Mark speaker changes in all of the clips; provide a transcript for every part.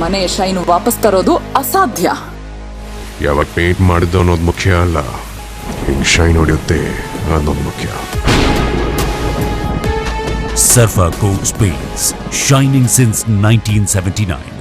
Speaker 1: ಮನೆಯ ಶೈನು ವಾಪಸ್ ತರೋದು ಅಸಾಧ್ಯ.
Speaker 2: ಯಾವಾಗ ಪೇಂಟ್ ಮಾಡಿದ್ದು ಅನ್ನೋದು ಮುಖ್ಯ ಅಲ್ಲ. ಹಿಂಗ್ ಶೈನ್ ಹೊಡೆಯುತ್ತೆ ಅನ್ನೋದು ಮುಖ್ಯ.
Speaker 3: Surfa coat space shining since
Speaker 4: nineteen seventy 1979.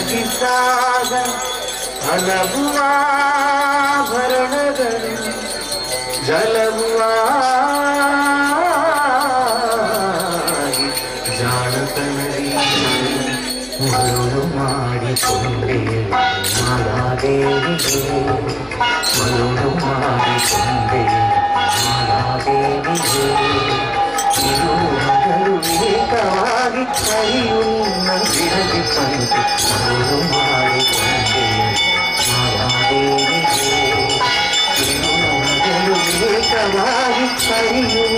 Speaker 4: அழகித்தாவன் அனபுவாபரணதன் ஜலபுவா ஜானதனரி மருளுமாடி கொண்டே மாலாதேவியே மருளுமாடி கொண்டே மாலாதேவியே இரு மகளுமே கவாகி கரியுள்ள மாயாதேவி கவாரி சரியும்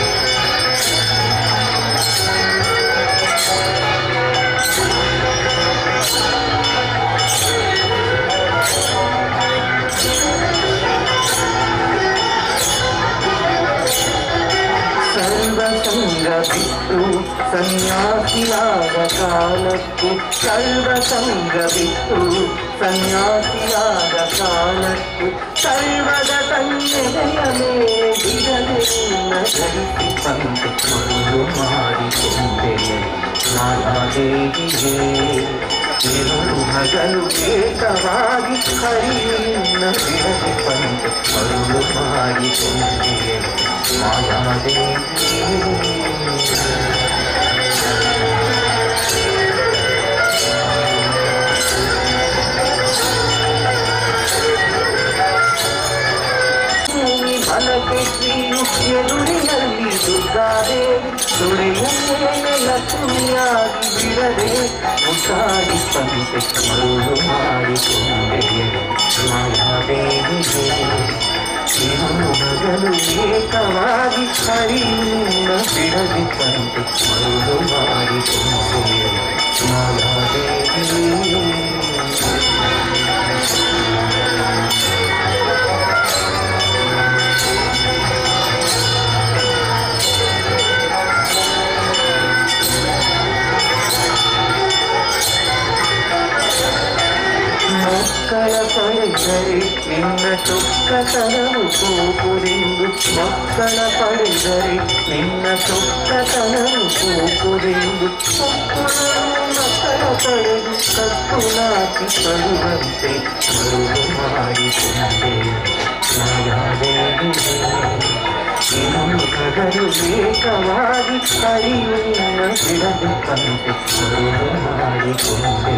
Speaker 4: ಸನ್ಯಾಸಿಯಾದ ಕಾಲಕ್ಕೂ ಸರ್ವಸಂಗ ಬಿಟ್ಟು ಸನ್ಯಾಸಿಯಾದ ಕಾಲಕ್ಕೂ ಸರ್ವದ ಕನ್ಯೆಯ ಮೇಲೆ ಬಿಡದೆ ನಿನ್ನ ಧರಿಸಿ ಪಂತೆ ಮರುಳು ಮಾಡಿಕೊಂಡೆ ಮಾಲಾದೇವಿಗೆ ಇರುಳು ಹಗಲು ಏಕವಾಗಿ ಹರಿಯುನ್ನ ಬಿಡದೆ ಪಂತೆ ಮರುಳು ಮಾಡಿಕೊಂಡೆ ಮಾಯಾದೇವಿ ಮನಕ್ಕೆ ಶ್ರೀಯು ಎದುರಿನಲ್ಲಿ ದುರ್ಗಾದೇವಿ ದೊರೆಯ ಮೇಲೆ ಲಕ್ಷ್ಮಿಯಾಗಿ ಬಿಡದೆ ಮುಸಾರಿ ಪಂತೆ ಮರುಳು ಮಾಡಿಕೊಂಡೆ ಮಾಯಾದೇವಿಗೆ ಇರುಳು ಮಗಲು ಏಕವಾಗಿ ಹರಿಯುನ್ನ ಬಿಡದಿ ಪಂತೆ ಮರುಳು ಮಾಡಿಕೊಂಡೆ ಮಾಯಾದೇವಿ ಮಕ್ಕಳ ಪಡೆದರೆ మొక్కల పడిదరి నిన్న చుక్క తనము చూపురింగు మొక్కల పడిదరి నిన్న చుక్క తనము చూపురింగు మొక్కల పడదు కక్కులాకి పడువంతే పరువు మారిపోతే గగరు వేకవాది హరి ఉన్న పిడదు పంపి పరువు మారిపోతే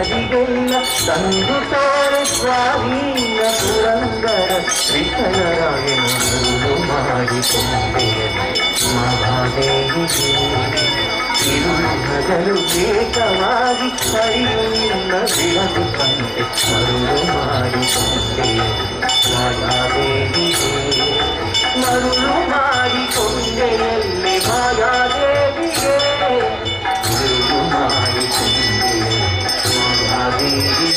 Speaker 4: ಜನರಿಗೆಲ್ಲ ತಂದು ತೋರೆ ಸ್ವಾಧೀನ ಪುರಂದರ ವಿಠಲರಾಯನ ಮೂರು ಮಾಡಿಕೊಂಡೆ ಮಹಾದೇವಿಗೆ ಇರುಳು ಹಗಲು ಏಕವಾಗಿ ಹರಿಯುನ್ನ ಬಿಡದು ಕಂತೆ ಮರುಳು ಮಾಡಿಕೊಂಡೆ ಮಾಯಾದೇವಿಗೆ ಮರುಳು ಮಾಡಿಕೊಂಡೆ ಎಲ್ಲಿ ಮಾಯಾದೇವಿಗೆ ಮರುಳು ಮಾಡಿಕೊಂಡೆ
Speaker 5: Allah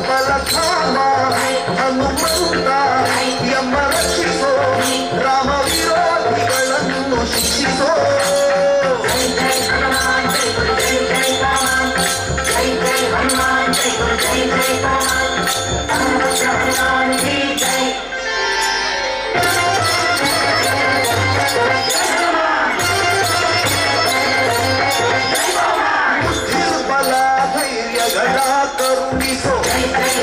Speaker 5: ಬಲಧಾಮ ಹನುಮಂತ ಎಂಬ ರಕ್ಷಿಸೋ ರಾಮ ವಿರೋಧಿಗಳನ್ನು ಶಿಕ್ಷಿಸೋ ನಿರ್ಬಲ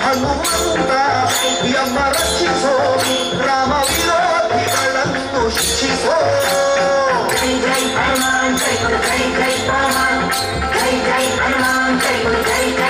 Speaker 5: 한국만다 미얀마라 치소 라마 위로 피갈란도 치소 가이가이 바만 가이가이 바만 가이가이 바만 가이가이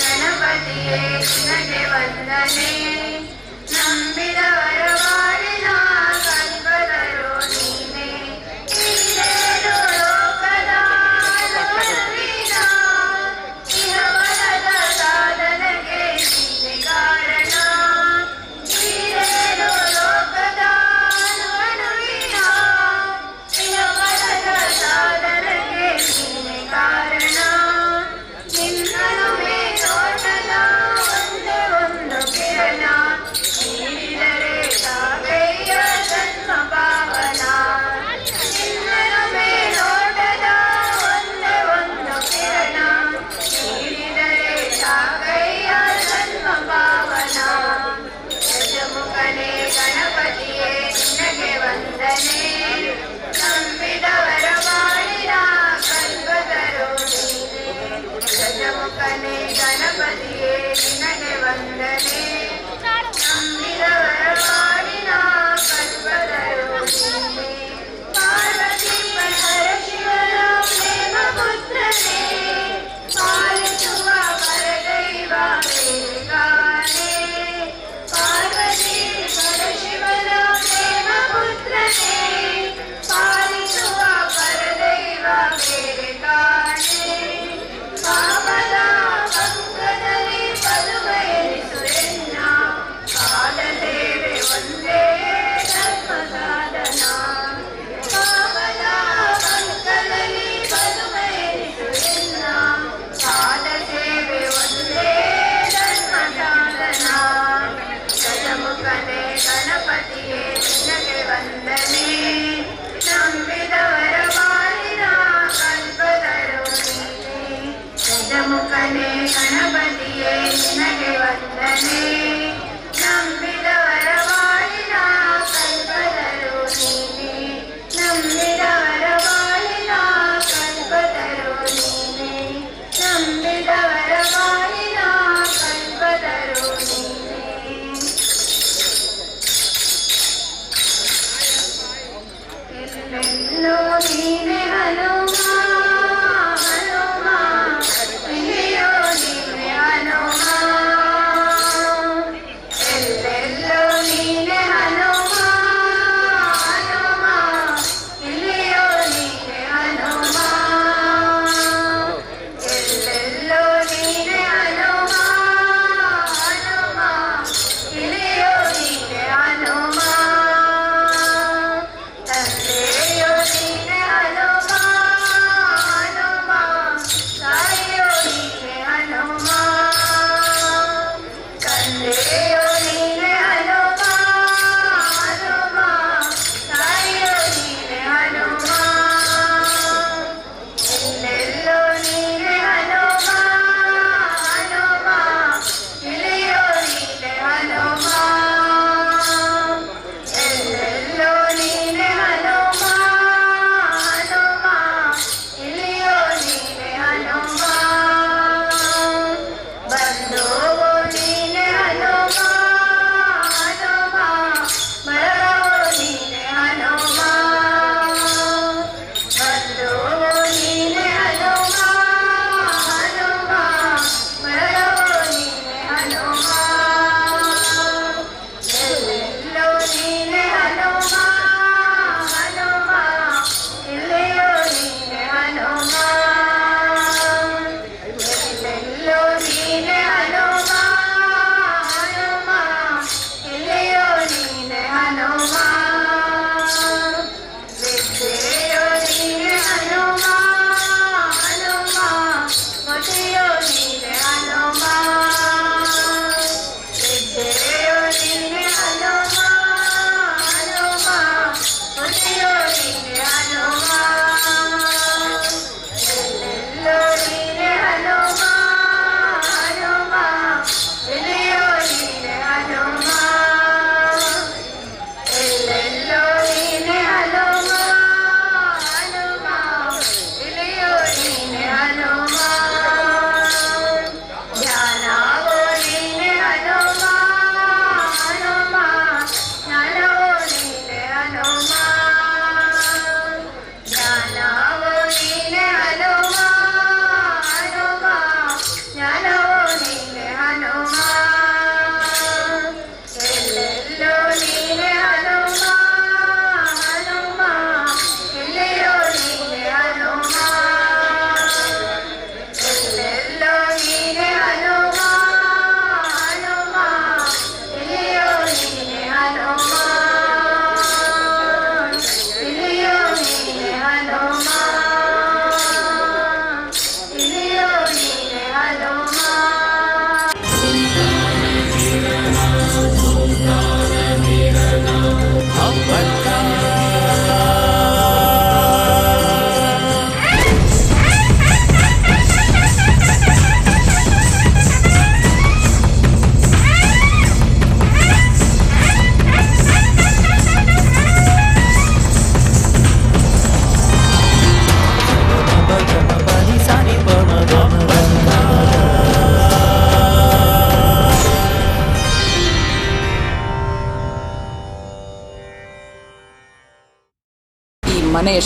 Speaker 6: ಗಣಪತಿಯೇ ನಿನಗೆ ವಂದನೆ ನಂಬಿದವರ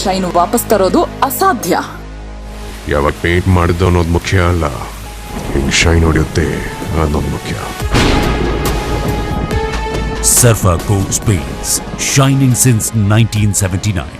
Speaker 7: ಶೈನ್ ವಾಪಸ್ ತರೋದು ಅಸಾಧ್ಯ.
Speaker 2: ಯಾವಾಗ ಪೇಂಟ್ ಮಾಡಿದ್ದು ಅನ್ನೋದು ಮುಖ್ಯ ಅಲ್ಲ. ಹಿಂಗ್ ಶೈನ್ ಹೊಡೆಯುತ್ತೆ ಅನ್ನೋದು ಮುಖ್ಯ.
Speaker 3: Surfa shining since shining since 1979.